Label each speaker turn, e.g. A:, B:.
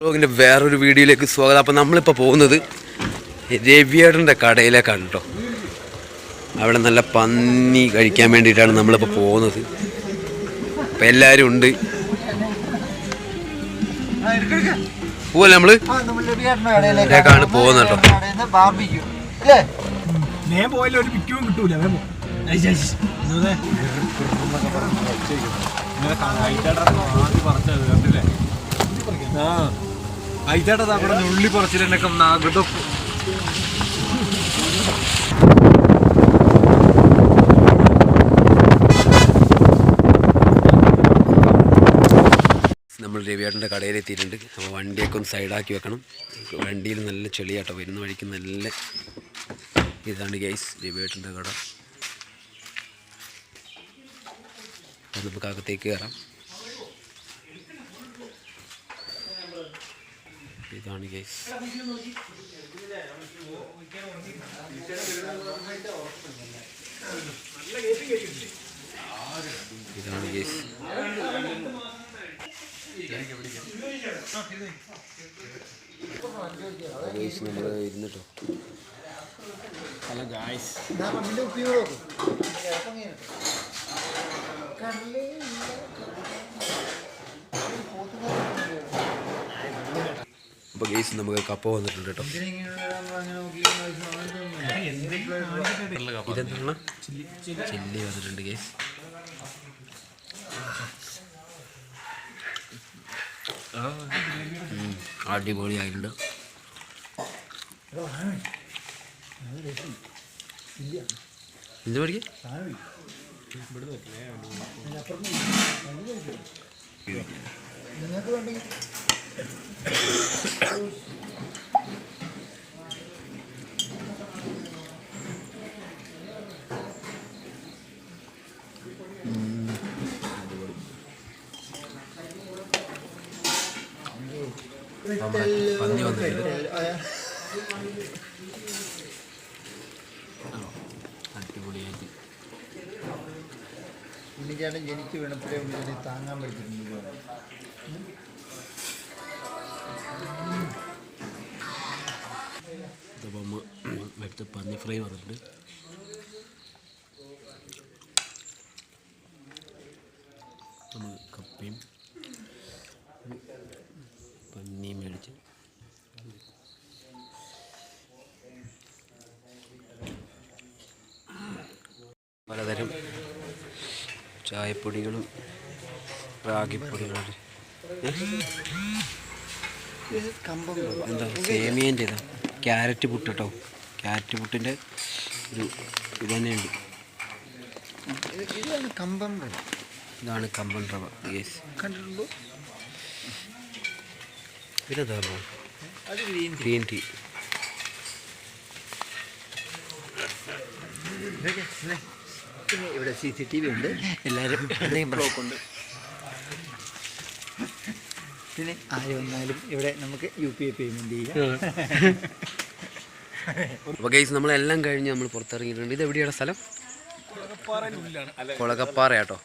A: ബ്ലോഗിന്റെ വേറൊരു വീഡിയോയിലേക്ക് സ്വാഗതം അപ്പം നമ്മളിപ്പോൾ പോകുന്നത് രവിയേടന്റെ കടയിലേക്കാണ് കേട്ടോ അവിടെ നല്ല പന്നി കഴിക്കാൻ വേണ്ടിയിട്ടാണ് നമ്മളിപ്പോൾ പോകുന്നത് അപ്പം എല്ലാവരും ഉണ്ട് പോവല്ലേ നമ്മൾ ഇതിലേക്കാണ് പോകുന്നത് കേട്ടോ
B: ബാർബിക്യൂ
C: അയച്ചേട്ടാ അവിടെ ഉള്ളി പറിച്ചിട്ടൊക്കെ നാഗതം
A: നമ്മൾ രവിയേട്ടന്റെ കടയിലെത്തിയിട്ടുണ്ട്. അപ്പോൾ വണ്ടിയൊക്കെ ഒന്ന് സൈഡാക്കി വെക്കണം. വണ്ടിയിൽ നല്ല ചെളിയാട്ടോ. വരുന്ന വഴിക്ക് നല്ല ഇതാണ് ഗൈസ് രവിയേട്ടന്റെ കട. നമുക്ക് അകത്തേക്ക് കയറാം. ഇതാണ് ഗൈസ് ഇതാണ് ഗൈസ് ഗൈസ് നമ്മൾ ഇരുന്നിട്ടോ.
D: Hello guys.
A: അപ്പോൾ ഗെയ്സ് നമുക്ക് കപ്പ വന്നിട്ടുണ്ട് കേട്ടോ. ഇതെന്താണ്? ചില്ലി വന്നിട്ടുണ്ട് ഗൈസ്. അടിപൊളിയായിട്ടുണ്ട്. പന്നി അടിപൊളിയായിട്ട്.
B: ജനിച്ചു വീണപ്പോഴേ ഉള്ളി താങ്ങാൻ പറ്റിയിട്ടുണ്ട്
A: ഇതിപ്പോൾ നമ്മൾ എടുത്ത് പന്നി ഫ്രൈ വന്നിട്ടുണ്ട് നമ്മൾ കപ്പയും മേടിച്ച് പലതരം ചായപ്പൊടികളും റാഗിപ്പൊടികളും എന്താ സേമിയന്റെ ഇതാ. ക്യാരറ്റ് പുട്ട് കേട്ടോ. ക്യാരറ്റ് പുട്ടിന്റെ ഒരു ഇത് തന്നെയുണ്ട്.
B: ഇതാണ് കമ്പം റവ.
A: ഇതാണ് കമ്പം റവ. യെസ്
B: കണ്ടിട്ടുണ്ടോ?
A: ഇതെന്താ
B: അത് ഗ്രീൻ
A: ഗ്രീൻ ടീ.
B: പിന്നെ ഇവിടെ സി സി ടി വി ഉണ്ട് എല്ലാവരും ബ്ലോക്ക് ഉണ്ട്. പിന്നെ ആര് വന്നാലും ഇവിടെ നമുക്ക് യു പി ഐ പേയ്മെന്റ് ചെയ്യാം.
A: അപ്പോൾ ഗൈസ് നമ്മളെല്ലാം കഴിഞ്ഞ് നമ്മൾ പുറത്തിറങ്ങിയിട്ടുണ്ട്. ഇത് എവിടെയാണ് സ്ഥലം കൊളകപ്പാറ കേട്ടോ